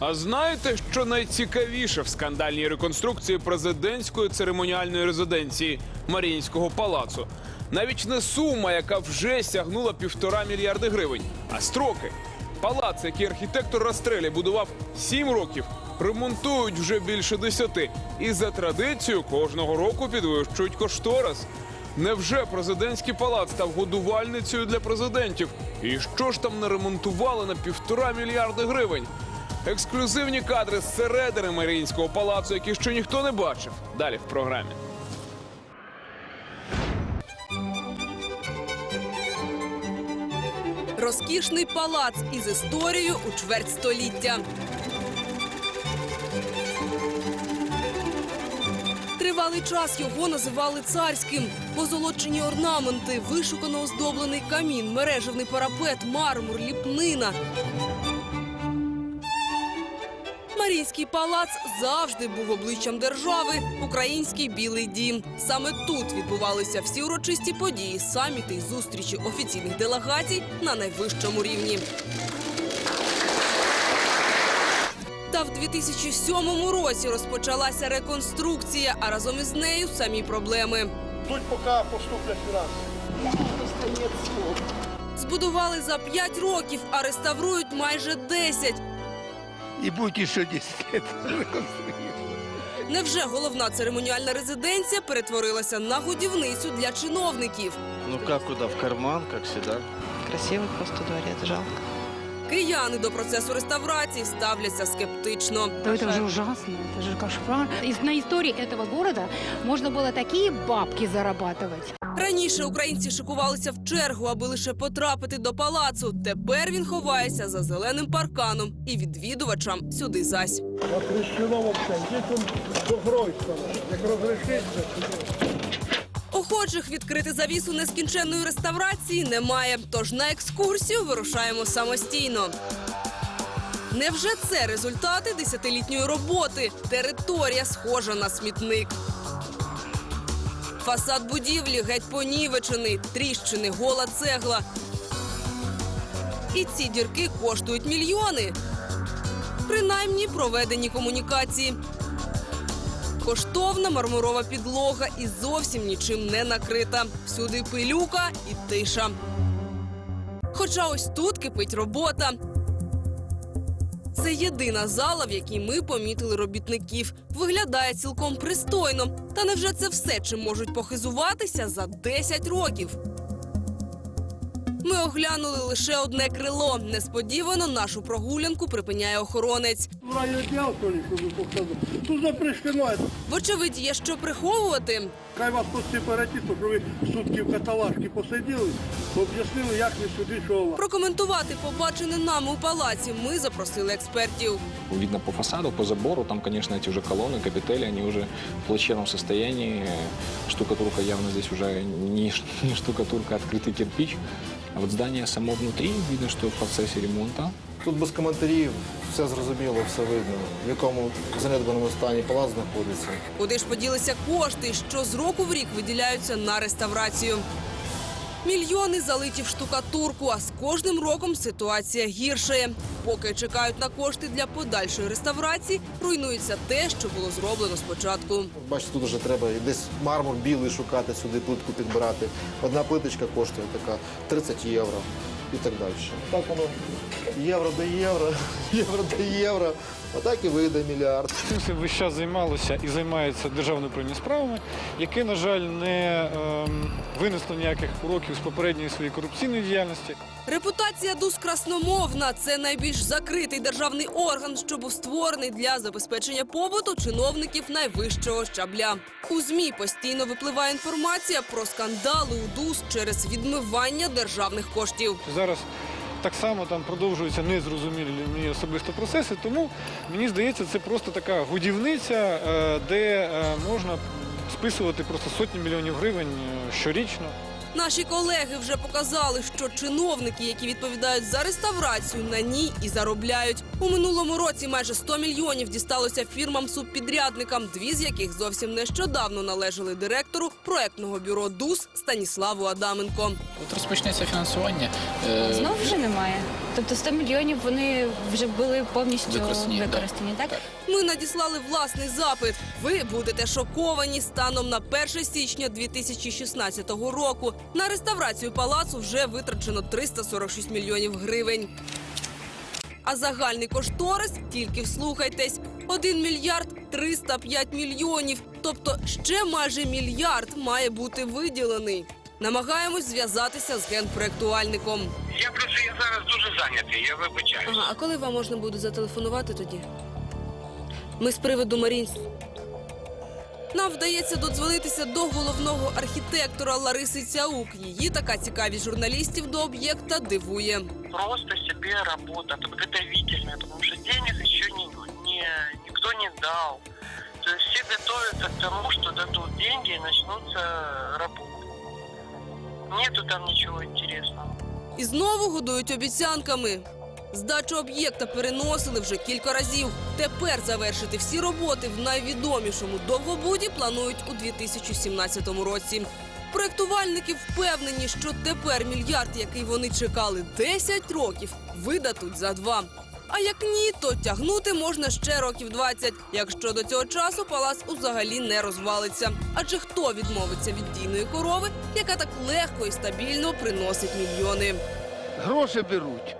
А знаєте, що найцікавіше в скандальній реконструкції президентської церемоніальної резиденції Маріїнського палацу? Навіть не сума, яка вже сягнула півтора мільярди гривень, а строки. Палац, який архітектор Растрелі будував сім років, ремонтують вже більше десяти. І за традицією кожного року підвищують кошторис. Невже президентський палац став годувальницею для президентів? І що ж там не ремонтували на півтора мільярди гривень? Ексклюзивні кадри з середини Маріїнського палацу, які ще ніхто не бачив. Далі в програмі. Розкішний палац із історією у чверть століття. Тривалий час його називали царським. Позолочені орнаменти, вишукано оздоблений камін, мережевний парапет, мармур, ліпнина. Марійський палац завжди був обличчям держави. Український білий дім. Саме тут відбувалися всі урочисті події, саміти й зустрічі офіційних делегацій на найвищому рівні. Та в 2007 році розпочалася реконструкція, а разом із нею самі проблеми. Ждуть, поки поступлять фінанси. Збудували за 5 років, а реставрують майже 10. І будуть ще 10 років реконструювати. Невже головна церемоніальна резиденція перетворилася на годівницю для чиновників? Ну как куда? В карман, как всегда. Красивый просто дворец, жалко. Кияни до процесу реставрації ставляться скептично. Да это же ужасно, это же кошмар. И на истории этого города можно было такие бабки зарабатывать. Раніше українці шикувалися в чергу, аби лише потрапити до палацу. Тепер він ховається за зеленим парканом і відвідувачам сюди зась. Запрещено до Гройсона. Як розрішиться, Охочих відкрити завісу нескінченної реставрації немає. Тож на екскурсію вирушаємо самостійно. Невже це результати десятилітньої роботи? Територія схожа на смітник. Фасад будівлі геть понівечений, тріщини, гола цегла. І ці дірки коштують мільйони. Принаймні проведені комунікації. Коштовна мармурова підлога і зовсім нічим не накрита. Всюди пилюка і тиша. Хоча ось тут кипить робота. Це єдина зала, в якій ми помітили робітників. Виглядає цілком пристойно. Та невже це все, чим можуть похизуватися за 10 років? Ми оглянули лише одне крило. Несподівано нашу прогулянку припиняє охоронець. в райвідділ, то ли, щоб показав. Тут запрещено. Вочевидь, є що приховувати. Хай вас тут сепаратисти, що ви сутки в каталажці посиділи, об'яснили, як ви сюди що у вас. Прокоментувати побачене нами у палаці ми запросили експертів. Видно по фасаду, по забору, там, конечно, эти уже колонны, капители, они уже в плачевном состоянии. Штукатурка явно здесь уже не, ш- не штукатурка, а открытый кирпич. А от здання само внутрі, видно, що в процесі ремонту. Тут без коментарів все зрозуміло, все видно, в якому занедбаному стані палац знаходиться. Куди ж поділися кошти, що з року в рік виділяються на реставрацію. Мільйони залиті в штукатурку, а з кожним роком ситуація гіршає. Поки чекають на кошти для подальшої реставрації, руйнується те, що було зроблено спочатку. Бачите, тут вже треба десь мармур білий шукати, сюди плитку підбирати. Одна плиточка коштує така 30 євро і так далі. Так воно євро до євро, євро до євро. Отак і вийде мільярд. Всім весь час займалося і займається державне управління справами, яке, на жаль, не ем, винесло ніяких уроків з попередньої своєї корупційної діяльності. Репутація ДУС красномовна це найбільш закритий державний орган, що був створений для забезпечення побуту чиновників найвищого щабля. У змі постійно випливає інформація про скандали у ДУС через відмивання державних коштів. Зараз так само там продовжуються незрозумілі мені особисто процеси, тому мені здається, це просто така годівниця, е, де е, можна списувати просто сотні мільйонів гривень е, щорічно. Наші колеги вже показали, що чиновники, які відповідають за реставрацію, на ній і заробляють. У минулому році майже 100 мільйонів дісталося фірмам-субпідрядникам, дві з яких зовсім нещодавно належали директору проектного бюро ДУС Станіславу Адаменко. От розпочнеться фінансування. е, Знов вже немає. Тобто 100 мільйонів вони вже були повністю Використані, використані, да. так? Ми надіслали власний запит. Ви будете шоковані станом на 1 січня 2016 року. На реставрацію палацу вже витрачено 346 мільйонів гривень. А загальний кошторис, тільки вслухайтесь, 1 мільярд 305 мільйонів. Тобто ще майже мільярд має бути виділений. Намагаємось зв'язатися з генпроектуальником. Я просто я зараз дуже зайнятий, я вибачаюсь. Ага, а коли вам можна буде зателефонувати тоді? Ми з приводу Марінс. Нам вдається додзвонитися до головного архітектора Лариси Цяук. Її така цікавість журналістів до об'єкта дивує. Просто себе работа, подготовительная, потому что денег еще не, не, никто не дал. То есть все готовятся к тому, что дадут деньги и начнутся работы. Нету там ничего интересного. І знову годують обіцянками. Здачу об'єкта переносили вже кілька разів. Тепер завершити всі роботи в найвідомішому довгобуді планують у 2017 році. Проектувальники впевнені, що тепер мільярд, який вони чекали 10 років, видадуть за два. А як ні, то тягнути можна ще років 20, якщо до цього часу палац взагалі не розвалиться. Адже хто відмовиться від дійної корови, яка так легко і стабільно приносить мільйони? Гроші беруть.